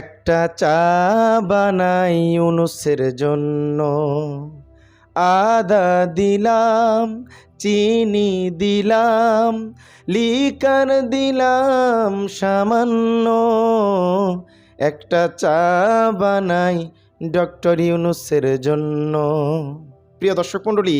একটা চা বানাই ইউনুসের জন্য। আদা দিলাম, চিনি দিলাম, লিকার দিলাম সামান্য। একটা চা বানাই ডক্টর ইউনুসের জন্য। প্রিয় দর্শক মণ্ডলী,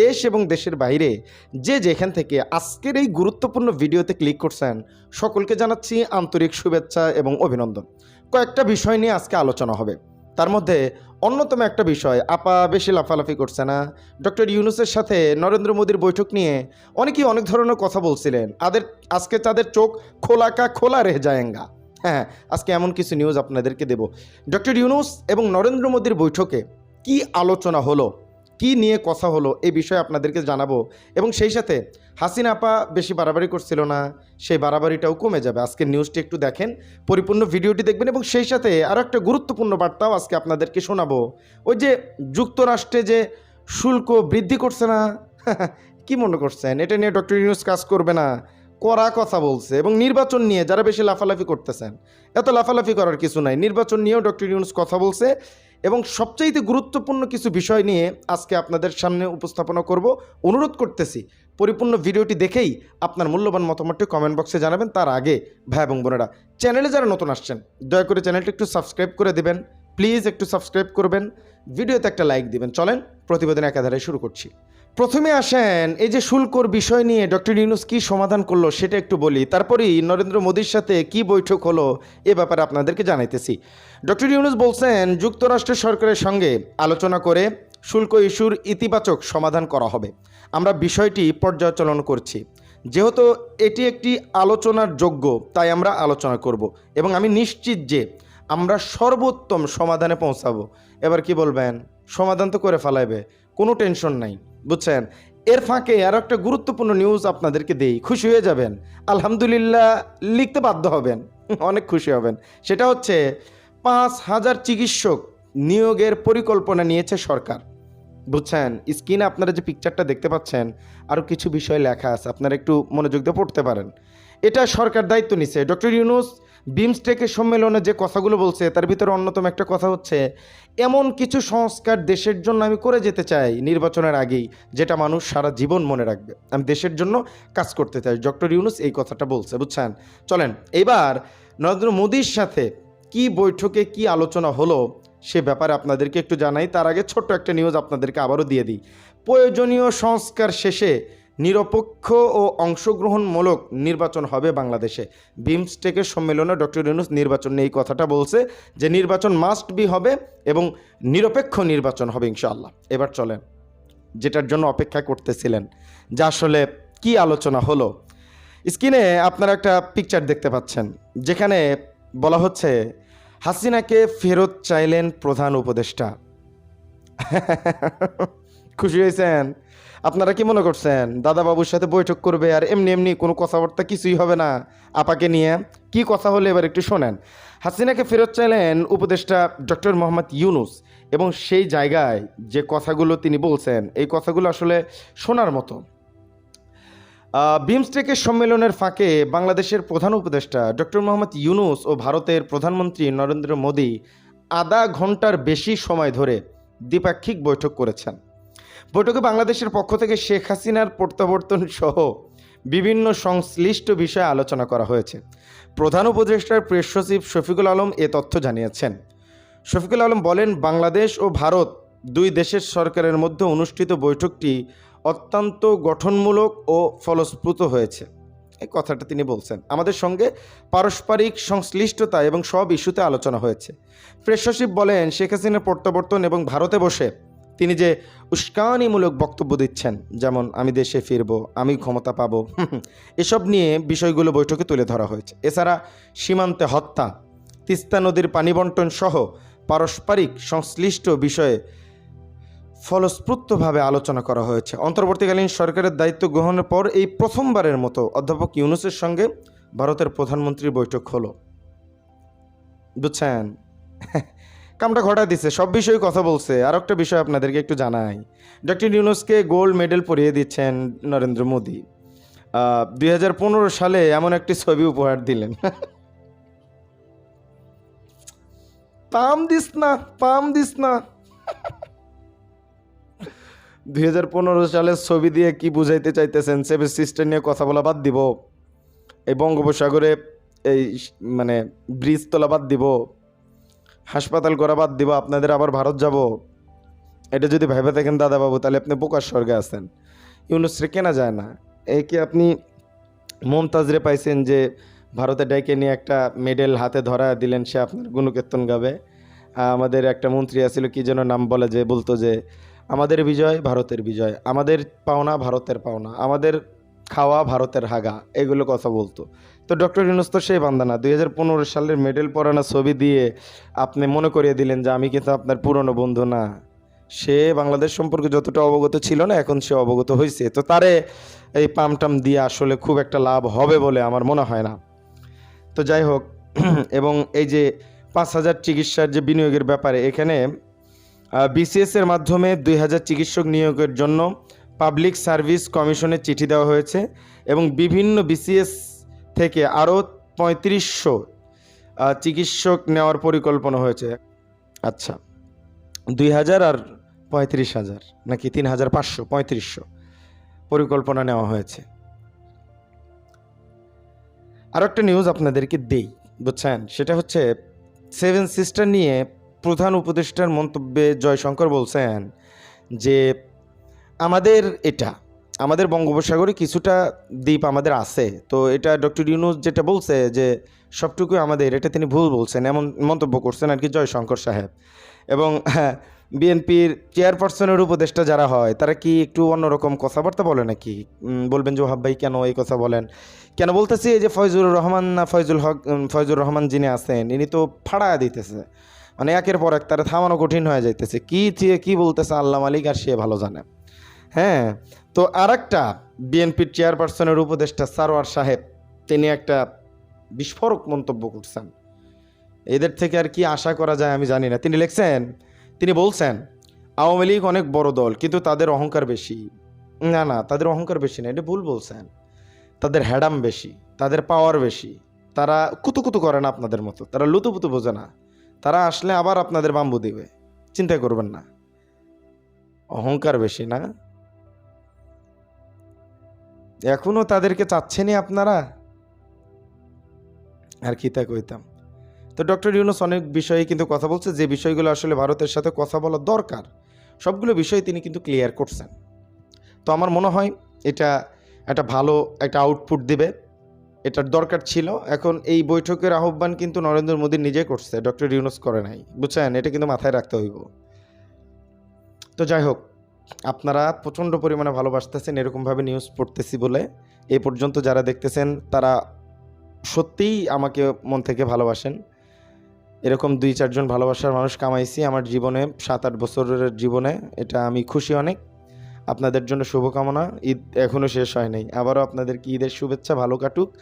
দেশ এবং দেশের বাইরে যে যেখান থেকে আজকের এই গুরুত্বপূর্ণ ভিডিওতে ক্লিক করছেন, সকলকে জানাচ্ছি আন্তরিক শুভেচ্ছা এবং অভিনন্দন। কয়েকটা বিষয় নিয়ে আজকে আলোচনা হবে। তার মধ্যে অন্যতম একটা বিষয়, আপা বেশি লাফালাফি করছে না। ডক্টর ইউনুসের সাথে নরেন্দ্র মোদীর বৈঠক নিয়ে অনেকেই অনেক ধরনের কথা বলছিলেন। আদের আজকে তাদের চোখ খোলা কা খোলা রেহ যায়ঙ্গা হ্যাঁ আজকে এমন কিছু নিউজ আপনাদেরকে দেব। ডক্টর ইউনুস এবং নরেন্দ্র মোদীর বৈঠকে কি আলোচনা হলো? কি নিয়ে কথা হলো এই বিষয়ে আপনাদেরকে জানাব। এবং সেই সাথে হাসিনা আপা বেশি বাড়াবাড়ি করছিল না, সেই বাড়াবাড়িটাও কমে যাবে। আজকের নিউজটি একটু দেখেন, পরিপূর্ণ ভিডিওটি দেখবেন এবং সেই সাথে আরও একটা গুরুত্বপূর্ণ বার্তাও আজকে আপনাদেরকে শোনাবো। ওই যে যুক্তরাষ্ট্রে যে শুল্ক বৃদ্ধি করছে না, কি মনে করছেন? এটা নিয়ে ডক্টর ইউনুস কাজ করবে না করা কথা বলছে এবং নির্বাচন নিয়ে যারা বেশি লাফালাফি করতেছেন, এত লাফালাফি করার কিছু নাই। নির্বাচন নিয়েও ডক্টর ইউনুস কথা বলছে। এবং সবচাইতে গুরুত্বপূর্ণ কিছু বিষয় নিয়ে আজকে আপনাদের সামনে উপস্থাপনা করব, অনুরোধ করতেছি, পরিপূর্ণ ভিডিওটি দেখেই আপনার মূল্যবান মতামতটি কমেন্ট বক্সে জানাবেন। তার আগে ভাই এবং বোনেরা চ্যানেলে যারা নতুন আসছেন, দয়া করে চ্যানেলটি একটু সাবস্ক্রাইব করে দেবেন। প্লিজ একটু সাবস্ক্রাইব করবেন ভিডিওতে একটা লাইক দিবেন। চলেন, প্রতিবেদন একাধারে শুরু করছি। প্রথমে আসেন এই যে শুল্কর বিষয় নিয়ে ডক্টর ইউনুস কি সমাধান করল সেটা একটু বলি। তারপরেই নরেন্দ্র মোদীর সাথে কি বৈঠক হলো এ ব্যাপারে আপনাদেরকে জানাইতেছি। ডক্টর ইউনুস বলছেন, যুক্তরাষ্ট্র সরকারের সঙ্গে আলোচনা করে শুল্ক ইস্যুর ইতিবাচক সমাধান করা হবে। আমরা বিষয়টি পর্যালোচনা করছি। যেহেতু এটি একটি আলোচনার যোগ্য, তাই আমরা আলোচনা করব এবং আমি নিশ্চিত যে আমরা সর্বোত্তম সমাধানে পৌঁছাবো। এবার কি বলবেন? সমাধান তো করে ফেলাইবে, কোনো টেনশন নাই। বুঝছেন? এর ফাঁকে আরও একটা গুরুত্বপূর্ণ নিউজ আপনাদেরকে দেই। খুশি হয়ে যাবেন। আলহামদুলিল্লাহ, লিখতে বাধ্য হবেন। অনেক খুশি হবেন। সেটা হচ্ছে, পাঁচ হাজার চিকিৎসক নিয়োগের পরিকল্পনা নিয়েছে সরকার। বুঝছেন? স্ক্রিনে আপনারা যে পিকচারটা দেখতে পাচ্ছেন আরও কিছু বিষয় লেখা আছে। আপনারা একটু মনোযোগ দিয়ে পড়তে পারেন। এটা সরকার দায়িত্ব নিছে। ডক্টর ইউনুস বিমস্টেকের সম্মেলনে যে কথাগুলো বলছে, তার ভিতরে অন্যতম একটা কথা হচ্ছে, এমন কিছু সংস্কার দেশের জন্য আমি করে যেতে চাই নির্বাচনের আগেই, যেটা মানুষ সারা জীবন মনে রাখবে। আমি দেশের জন্য কাজ করতে চাই। ডক্টর ইউনুস এই কথাটা বলছে, বুঝছেন? চলেন, এবার নরেন্দ্র মোদীর সাথে কি বৈঠকে কি আলোচনা হলো, সে ব্যাপারে আপনাদেরকে একটু জানাই। তার আগে ছোট্ট একটা নিউজ আপনাদেরকে আবারও দিয়ে দিই। প্রয়োজনীয় সংস্কার শেষে নিরপেক্ষ ও অংশগ্রহণমূলক নির্বাচন হবে বাংলাদেশে। বিমস্টেকের সম্মেলনে ডক্টর ইউনুস নির্বাচন নিয়ে এই কথাটা বলছে যে নির্বাচন মাস্ট বি হবে এবং নিরপেক্ষ নির্বাচন হবে ইনশাআল্লাহ। এবার চলেন, যেটার জন্য অপেক্ষা করতেছিলেন, যা আসলে কি আলোচনা হলো। স্ক্রিনে আপনারা একটা পিকচার দেখতে পাচ্ছেন, যেখানে বলা হচ্ছে, হাসিনাকে ফেরত চাইলেন প্রধান উপদেষ্টা। খুশি হয়েছেন? আপনারা কি মনে করছেন? দাদা বাবুর সাথে বৈঠক করবে আর এমনি এমনি কোনো কথাবার্তা কিছুই হবে না আপাকে নিয়ে? কি কথা হলে এবার একটু শোনেন। হাসিনাকে ফেরত চাইলেন উপদেষ্টা ডক্টর মোহাম্মদ ইউনুস এবং সেই জায়গায় যে কথাগুলো তিনি বলছেন, এই কথাগুলো আসলে শোনার মতো। বিমস্টেকের সম্মেলনের ফাঁকে বাংলাদেশের প্রধান উপদেষ্টা ডক্টর মোহাম্মদ ইউনুস ও ভারতের প্রধানমন্ত্রী নরেন্দ্র মোদী আধা ঘণ্টার বেশি সময় ধরে দ্বিপাক্ষিক বৈঠক করেছেন। বৈঠকে বাংলাদেশের পক্ষ থেকে শেখ হাসিনার প্রত্যাবর্তন সহ বিভিন্ন সংশ্লিষ্ট বিষয়ে আলোচনা করা হয়েছে। প্রধান উপদেষ্টার প্রেস সচিব শফিকুল আলম এ তথ্য জানিয়েছেন। শফিকুল আলম বলেন, বাংলাদেশ ও ভারত দুই দেশের সরকারের মধ্যে অনুষ্ঠিত বৈঠকটি অত্যন্ত গঠনমূলক ও ফলস্প্রুত হয়েছে। এই কথাটা তিনি বলছেন। আমাদের সঙ্গে পারস্পরিক সংশ্লিষ্টতা এবং সব ইস্যুতে আলোচনা হয়েছে। প্রেস সচিব বলেন, শেখ হাসিনার প্রত্যাবর্তন এবং ভারতে বসে তিনি যে উস্কানিমূলক বক্তব্য দিচ্ছেন, যেমন, আমি দেশে ফিরবো, আমি ক্ষমতা পাবো এসব নিয়ে বিষয়গুলো বৈঠকে তুলে ধরা হয়েছে। এছাড়া সীমান্তে হত্যা, তিস্তা নদীর পানি বন্টন সহ পারস্পরিক সংশ্লিষ্ট বিষয়ে ফলস্প্রুতভাবে আলোচনা করা হয়েছে। অন্তর্বর্তীকালীন সরকারের দায়িত্ব গ্রহণের পর এই প্রথমবারের মতো অধ্যাপক ইউনুসের সঙ্গে ভারতের প্রধানমন্ত্রীর বৈঠক হলো। বুঝছেন? কামটা ঘটা দিছে, সব বিষয়ে কথা বলছে। আর একটা বিষয় আপনাদেরকে একটু জানাই। ডক্টর ইউনুসকে গোল্ড মেডেল পরিয়ে দিচ্ছেন নরেন্দ্র মোদী। দুই হাজার পনেরো সালে এমন একটি ছবি উপহার দিলেন। পাম দিস না, পাম দিস না। দুই হাজার পনেরো সালের ছবি দিয়ে কি বুঝাইতে চাইতেছেন? সেভেন সিস্টার নিয়ে কথা বলা বাদ দিব। এই বঙ্গোপসাগরে এই মানে ব্রিজ তোলা বাদ দিব। হাসপাতাল করা বাদ দিব, আপনাদের আবার ভারত যাব। এটা যদি ভেবে থাকেন দাদা বাবু তাহলে আপনি বোকার স্বর্গে আছেন। ইউনুসরে কেনা যায় না। এই কি আপনি মমতাজরে পাইছেন যে ভারতে ডেকে নিয়ে একটা মেডেল হাতে ধরা দিলেন, সে আপনার গুণকীর্তন গাবে? আমাদের একটা মন্ত্রী আছিল, কি যেন নাম বলে যে, বলতো যে, আমাদের বিজয় ভারতের বিজয়, আমাদের পাওনা ভারতের পাওনা, আমাদের খাওয়া, ভারতের হাগা, এগুলো কথা বলতো। তো ডক্টর ইউনুস তো সেই বান্দানা দুই হাজার পনেরো সালের মেডেল পরানো ছবি দিয়ে আপনি মনে করিয়ে দিলেন যে আমি কিন্তু আপনার পুরনো বন্ধু না। সে বাংলাদেশ সম্পর্কে যতটা অবগত ছিল না, এখন সে অবগত হয়েছে তো তারে এই পামটাম দিয়ে আসলে খুব একটা লাভ হবে বলে আমার মনে হয় না। তো যাই হোক, এবং এই যে পাঁচ হাজার চিকিৎসার যে বিনিয়োগের ব্যাপারে, এখানে বিসিএস এর মাধ্যমে দুই হাজার চিকিৎসক নিয়োগের জন্য পাবলিক সার্ভিস কমিশনে চিঠি দেওয়া হয়েছে এবং বিভিন্ন বিসিএস থেকে আরও পঁয়ত্রিশশো চিকিৎসক নেওয়ার পরিকল্পনা হয়েছে। আচ্ছা দুই হাজার আর পঁয়ত্রিশ হাজার, নাকি তিন হাজার পাঁচশো, পঁয়ত্রিশশো পরিকল্পনা নেওয়া হয়েছে। আর একটা নিউজ আপনাদেরকে দেই, বুঝছেন? সেটা হচ্ছে সেভেন সিস্টার নিয়ে প্রধান উপদেষ্টার মন্তব্যে জয়শঙ্কর বলছেন যে আমাদের এটা, আমাদের বঙ্গোপসাগরে কিছুটা দ্বীপ আমাদের আছে। তো এটা ডক্টর ইউনুস যেটা বলছে যে সবটুকুই আমাদের, এটা তিনি ভুল বলছেন, এমন মন্তব্য করছেন আর কি জয়শঙ্কর সাহেব। এবং হ্যাঁ বিএনপির চেয়ারপারসনের উপদেষ্টা যারা হয়, তারা কি একটু অন্যরকম কথাবার্তা বলে নাকি? বলবেন যে ওহাব ভাই, কেন এই কথা বলেন? কেন বলতেছি এই যে ফয়জুর রহমান না ফয়জুল হক ফয়জুর রহমান যিনি আছেন, ইনি তো ফাড়া দিতেছে। মানে একের পর এক তারা থামানো কঠিন হয়ে যাইতেছে। কী চেয়ে কি বলতেছে আল্লাহ মালিক আর সে ভালো জানে। হ্যাঁ তো আর একটা বিএনপির চেয়ারপারসনের উপদেষ্টা সারোয়ার সাহেব, তিনি একটা বিস্ফোরক মন্তব্য করছেন। এদের থেকে আর কি আশা করা যায় আমি জানি না। তিনি লিখছেন, তিনি বলছেন, আওয়ামী লীগ অনেক বড় দল, কিন্তু তাদের অহংকার বেশি। না না, তাদের অহংকার বেশি না, এটা ভুল বলছেন। তাদের হ্যাডাম বেশি, তাদের পাওয়ার বেশি। তারা কুতুকুতু করে না আপনাদের মতো, তারা লুতুপুতু বোঝে না। তারা আসলে আবার আপনাদের বাম্বু দিবে। চিন্তা করবেন না। অহংকার বেশি না। এখনও তাদেরকে চাচ্ছেনই আপনারা? আর কি তা কইতাম? তো ডক্টর ইউনুস অনেক বিষয়ে কিন্তু কথা বলছে, যে বিষয়গুলো আসলে ভারতের সাথে কথা বলা দরকার, সবগুলো বিষয় তিনি কিন্তু ক্লিয়ার করছেন। তো আমার মনে হয় এটা একটা ভালো একটা আউটপুট দিবে, এটার দরকার ছিল। এখন এই বৈঠকের আহ্বান কিন্তু নরেন্দ্র মোদী নিজে করছে, ডক্টর ইউনুস করে নাই। বুঝছেন? এটা কিন্তু মাথায় রাখতে হইব। তো যাই হোক আপনারা প্রচণ্ড পরিমাণে ভালোবাসতেছেন, এরকমভাবে নিউজ পড়তেছি বলে। এ পর্যন্ত যারা দেখতেছেন, তারা সত্যিই আমাকে মন থেকে ভালোবাসেন। এরকম দুই, চারজন ভালোবাসার মানুষ কামাইছি আমার জীবনে সাত আট বছরের জীবনে। এটা আমি খুশি অনেক। আপনাদের জন্য শুভকামনা। ঈদ এখনও শেষ হয় নাই। আবারও আপনাদেরকে ঈদের শুভেচ্ছা ভালো কাটুক।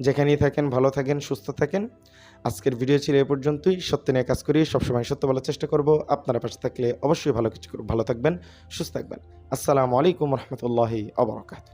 যেখানেই থাকেন, ভালো থাকেন, সুস্থ থাকেন। আজকের ভিডিও ছিল এ পর্যন্তই। সত্য নিয়ে কাজ করি, সবসময় সত্য বলার চেষ্টা করব। আপনারা পাশে থাকলে অবশ্যই ভালো কিছু ভালো থাকবেন, সুস্থ থাকবেন। আসসালামু আলাইকুম রহমতুল্লাহি আবরকাত